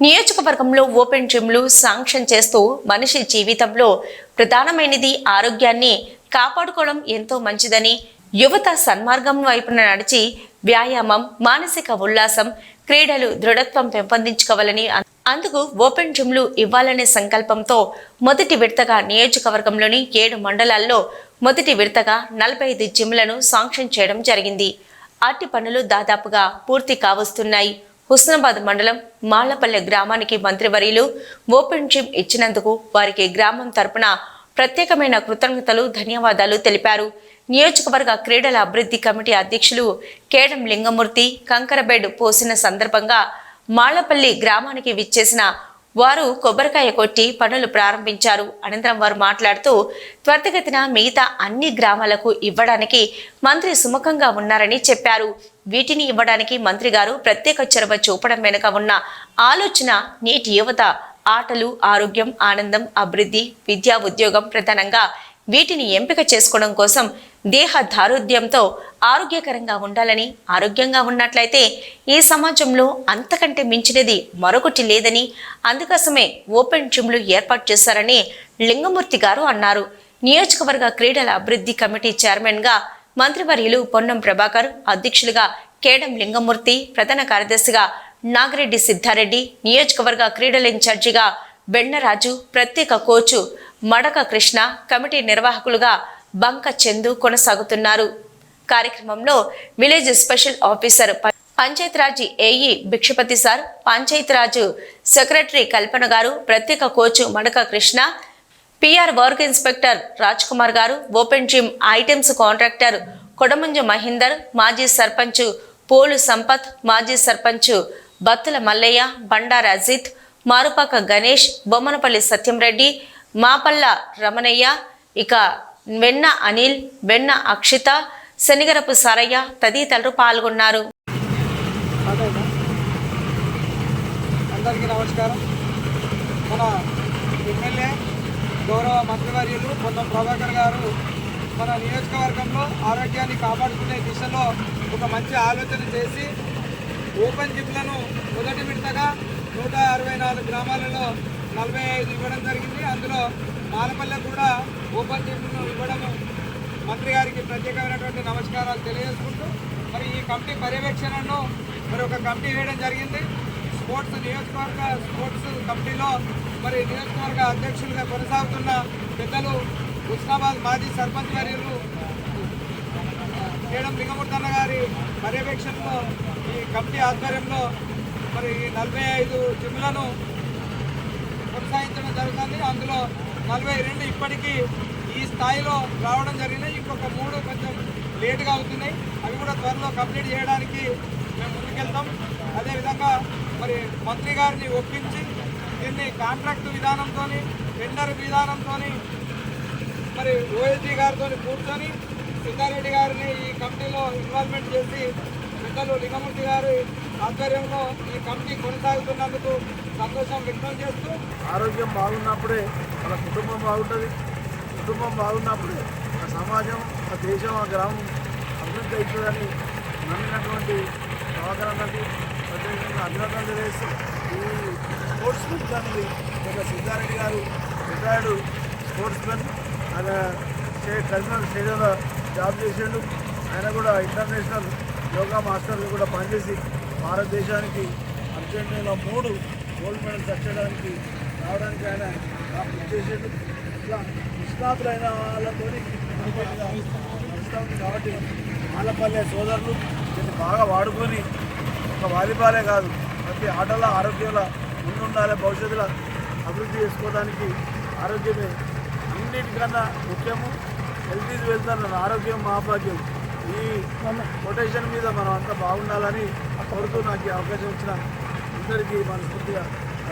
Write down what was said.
నియోజకవర్గంలో open జిమ్లు sanction చేస్తూ మనిషి జీవితంలో ప్రధానమైనది ఆరోగ్యాన్ని కాపాడుకోవడం ఎంతో మంచిదని యువత సన్మార్గం వైపున నడిచి వ్యాయామం మానసిక ఉల్లాసం క్రీడలు దృఢత్వం పెంపొందించుకోవాలని అందుకు ఓపెన్ జిమ్లు ఇవ్వాలనే సంకల్పంతో మొదటి విడతగా నియోజకవర్గంలోని ఏడు మండలాల్లో మొదటి విడతగా నలభై ఐదు జిమ్లను శాంక్షన్ చేయడం జరిగింది. అట్టి పనులు దాదాపుగా పూర్తి కావస్తున్నాయి. హుస్నాబాద్ మండలం మాళ్ళపల్లె గ్రామానికి మంత్రివర్యులు ఓపెన్ జిమ్ ఇచ్చినందుకు వారికి గ్రామం తరపున ప్రత్యేకమైన కృతజ్ఞతలు ధన్యవాదాలు తెలిపారు. నియోజకవర్గ క్రీడల అభివృద్ధి కమిటీ అధ్యక్షులు కేడం లింగమూర్తి కంకరబెడ్ పోసిన సందర్భంగా మాళ్ళపల్లి గ్రామానికి విచ్చేసిన వారు కొబ్బరికాయ కొట్టి పనులు ప్రారంభించారు. అనంతరం వారు మాట్లాడుతూ త్వరితగతిన మిగతా అన్ని గ్రామాలకు ఇవ్వడానికి మంత్రి సుముఖంగా ఉన్నారని చెప్పారు. వీటిని ఇవ్వడానికి మంత్రి గారు ప్రత్యేక చొరవ చూపడం వెనుక ఉన్న ఆలోచన నేటి యువత ఆటలు ఆరోగ్యం ఆనందం అభివృద్ధి విద్యా ఉద్యోగం ప్రధానంగా వీటిని ఎంపిక చేసుకోవడం కోసం దేహ దారుఢ్యంతో ఆరోగ్యకరంగా ఉండాలని ఆరోగ్యంగా ఉన్నట్లయితే ఈ సమాజంలో అంతకంటే మించినది మరొకటి లేదని అందుకోసమే ఓపెన్ జిమ్లు ఏర్పాటు చేశారని లింగమూర్తి గారు అన్నారు. నియోజకవర్గ క్రీడల అభివృద్ధి కమిటీ చైర్మన్గా మంత్రివర్యులు పొన్నం ప్రభాకర్ అధ్యక్షులుగా కేడం లింగమూర్తి ప్రధాన కార్యదర్శిగా నాగిరెడ్డి సిద్ధారెడ్డి నియోజకవర్గ క్రీడల ఇన్ఛార్జిగా బెన్నరాజు ప్రత్యేక కోచు మడక కృష్ణ కమిటీ నిర్వాహకులుగా బంక చందు కొనసాగుతున్నారు. కార్యక్రమంలో village special officer Panchayati Raj AE Bhikshapathi sir Panchayati Raj secretary Kalpana garu ప్రత్యేక coach Madaka Krishna PR work inspector Raj Kumar garu open gym items contractor Kodamanju Mahender మాజీ సర్పంచ్ పోలు సంపత్ మాజీ సర్పంచ్ బత్తుల మల్లయ్య బండార అజిత్ మారుపాక గణేష్ బొమ్మనపల్లి సత్యంరెడ్డి మాపల్ల రమణయ్య ఇక వెన్న అనిల్ వెన్న అక్షిత శనిగరపు సరయ్య తదితరులు పాల్గొన్నారు. అందరికీ నమస్కారం. మన ఎమ్మెల్యే గౌరవ మంత్రివర్యులు పొన్నం ప్రభాకర్ గారు మన నియోజకవర్గంలో ఆరోగ్యాన్ని కాపాడుకునే దిశలో ఒక మంచి ఆలోచన చేసి ఓపెన్ జిమ్లను మొదటి విడతగా నూట అరవై నాలుగు గ్రామాలలో నలభై ఐదు ఇవ్వడం జరిగింది. అందులో మాలపల్లె కూడా ఓపెన్ జిమ్ను ఇవ్వడం మంత్రి గారికి ప్రత్యేకమైనటువంటి నమస్కారాలు తెలియజేసుకుంటూ మరి ఈ కమిటీ పర్యవేక్షణను మరి ఒక కమిటీ వేయడం జరిగింది. స్పోర్ట్స్ నియోజకవర్గ స్పోర్ట్స్ కమిటీలో మరి నియోజకవర్గ అధ్యక్షులుగా కొనసాగుతున్న పెద్దలు హుస్నాబాద్ మాజీ సర్పంచ్ వర్యులు మేడం లింగమూర్తన్న గారి పర్యవేక్షణలో ఈ కమిటీ ఆధ్వర్యంలో మరి ఈ నలభై ఐదు జిమ్లను కొనసాగించడం జరుగుతుంది. అందులో నలభై రెండు ఇప్పటికీ ఈ స్థాయిలో రావడం జరిగినాయి ఇంకొక మూడు కొంచెం లేటుగా అవుతున్నాయి. అవి కూడా త్వరలో కంప్లీట్ చేయడానికి మేము ముందుకెళ్తాం. అదేవిధంగా మరి మంత్రి గారిని ఒప్పించి దీన్ని కాంట్రాక్ట్ విధానంతో టెండర్ విధానంతో మరి ఓఎస్డీ గారితో కూర్చొని సిద్ధారెడ్డి గారిని ఈ కమిటీలో ఇన్వాల్వ్మెంట్ చేసి పెద్దలు లింగమూర్తి గారు ఆధ్వర్యంలో ఈ కమిటీ కొనసాగుతున్నందుకు సంతోషం వ్యక్తం చేస్తూ ఆరోగ్యం బాగున్నప్పుడే మన కుటుంబం బాగుంటుంది. కుటుంబం బాగున్నప్పుడే ఆ సమాజం ఆ దేశం ఆ గ్రామం అభివృద్ధి అవుతుందని నమ్మినటువంటి సహకారానికి ప్రత్యేకంగా అభినందన తెలియజేస్తూ ఈ స్పోర్ట్స్ మెన్ ఒక Siddareddy garu retired sportsmen ఆయన స్టేట్ కరీంనగర్ స్టేడియంలో జాబ్ చేసిండు. ఆయన కూడా ఇంటర్నేషనల్ యోగా మాస్టర్లు కూడా పనిచేసి భారతదేశానికి అర్జెంటీనా మూడు గోల్డ్ మెడల్ తెచ్చడానికి రావడానికి ఆయన నాకు చేసేది ఇట్లా నిష్ణాతులైన వాళ్ళతో నడుస్తూ కాబట్టి ఆలపల్లె సోదరులు దీన్ని బాగా వాడుకొని ఒక వాలీబాలే కాదు ప్రతి ఆటల ఆరోగ్యంలో ముందుండాలి భవిష్యత్తులో అభివృద్ధి చేసుకోవడానికి ఆరోగ్యమే అన్నిటికన్నా ముఖ్యము. హెల్త్ ఈజ్ వెల్త్ ఆరోగ్యం మహాభాగ్యం. ఈ కొటేషన్ మీద మనం అంతా బాగుండాలని కోరుతూ నాకు అవకాశం ఇచ్చిన అందరికీ మనస్ఫూర్తిగా